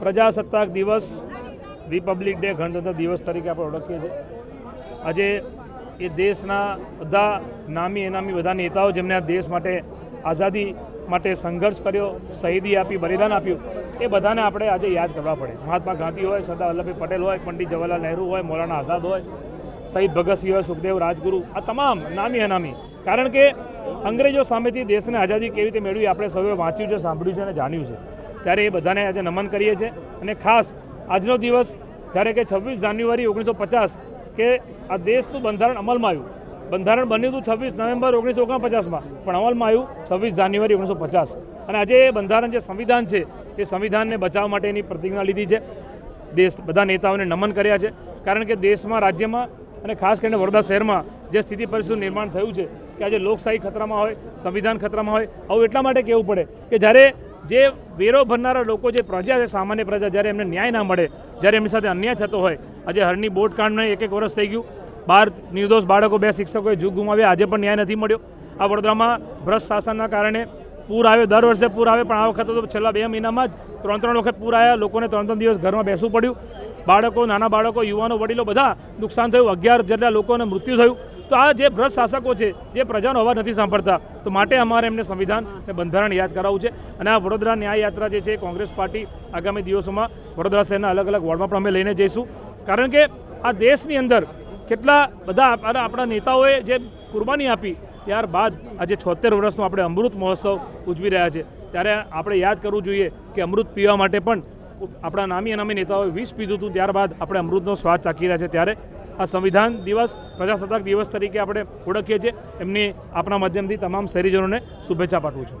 પ્રજાસત્તાક દિવસ Republic day ગણતંત્ર દિવસ તરીકે આપણે ઓળખીએ છીએ. આજે એ દેશના બધા નામી એનામી બધા નેતાઓ જેમને આ દેશ માટે આઝાદી માટે સંઘર્ષ કર્યો, શહીદી આપી, બલિદાન આપ્યું, એ બધાને આપણે આજે યાદ કરવા પડે. મહાત્મા ગાંધી હોય, સરદાર વલ્લભભાઈ પટેલ હોય, પંડિત જવાહરલાલ નહેરુ હોય, મૌલાના આઝાદ હોય, શહીદ ભગતસિંહ હોય, સુખદેવ રાજગુરુ, આ તમામ નામી અનામી કારણ કે અંગ્રેજો સામેથી દેશને આઝાદી કેવી રીતે મેળવી, આપણે સૌએ વાંચ્યું છે, સાંભળ્યું છે અને જાણ્યું છે. ત્યારે એ બધાને આજે નમન કરીએ છીએ. અને ખાસ આજનો દિવસ જ્યારે કે છવ્વીસ જાન્યુઆરી ઓગણીસો પચાસ કે આ દેશનું બંધારણ અમલમાં આવ્યું. બંધારણ બન્યું હતું છવ્વીસ નવેમ્બર ઓગણીસો ઓગણપચાસમાં, પણ અમલમાં આવ્યું છવ્વીસ જાન્યુઆરી ઓગણીસો પચાસ. અને આજે એ બંધારણ જે સંવિધાન છે, એ સંવિધાનને બચાવવા માટેની પ્રતિજ્ઞા લીધી છે. દેશ, બધા નેતાઓને નમન કર્યા છે. કારણ કે દેશમાં, રાજ્યમાં અને ખાસ કરીને વડોદરા શહેરમાં જે સ્થિતિ પરિસ્થિતિનું નિર્માણ થયું છે, કે આજે લોકશાહી ખતરામાં હોય, સંવિધાન ખતરામાં હોય, આવું એટલા માટે કહેવું પડે કે જ્યારે જે વેરો ભરનારા લોકો, જે પ્રજા છે, સામાન્ય પ્રજા, જ્યારે એમને ન્યાય ના મળે, જ્યારે એમની સાથે અન્યાય થતો હોય, આજે હરની બોટ કાંડને એક એક વર્ષ થઈ ગયું. બાર નિર્દોષ બાળકો, બે શિક્ષકોએ જીવ ગુમાવ્યા, આજે પણ ન્યાય નથી મળ્યો. આ વડોદરામાં ભ્રષ્ટ શાસનના કારણે પૂર આવ્યો, દર વર્ષે પૂર આવે, પણ આ વખતે તો છેલ્લા બે મહિનામાં જ ત્રણ ત્રણ વખત પૂર આવ્યા, લોકોને ત્રણ ત્રણ દિવસ ઘરમાં બેસવું પડ્યું. બાળકો, નાના બાળકો, યુવાનો, વડીલો બધા નુકસાન થયું. અગિયાર જેટલા લોકોને મૃત્યુ થયું. તો આ જે ભ્રષ્ટ શાસકો છે, જે પ્રજાનો અવાજ નથી સાંભળતા, તો માટે અમારે એમને સંવિધાન અને બંધારણ યાદ કરાવવું છે. અને આ વડોદરા ન્યાય યાત્રા જે છે, કોંગ્રેસ પાર્ટી આગામી દિવસોમાં વડોદરા શહેરના અલગ અલગ વોર્ડમાં પણ અમે લઈને જઈશું. કારણ કે આ દેશની અંદર કેટલા બધા આપણા નેતાઓએ જે કુરબાની આપી, ત્યારબાદ આજે છોતેર વર્ષનો આપણે અમૃત મહોત્સવ ઉજવી રહ્યા છે. ત્યારે આપણે યાદ કરવું જોઈએ કે અમૃત પીવા માટે પણ આપણા નામી અનામી નેતાઓએ વિષ પીધું હતું, ત્યારબાદ આપણે અમૃતનો સ્વાદ ચાખી રહ્યા છે. ત્યારે આ સંવિધાન દિવસ, પ્રજાસત્તાક દિવસ તરીકે આપણે ઓળખીએ છીએ. એમની આપણા માધ્યમથી તમામ શહેરીજનોને શુભેચ્છા પાઠવું છું.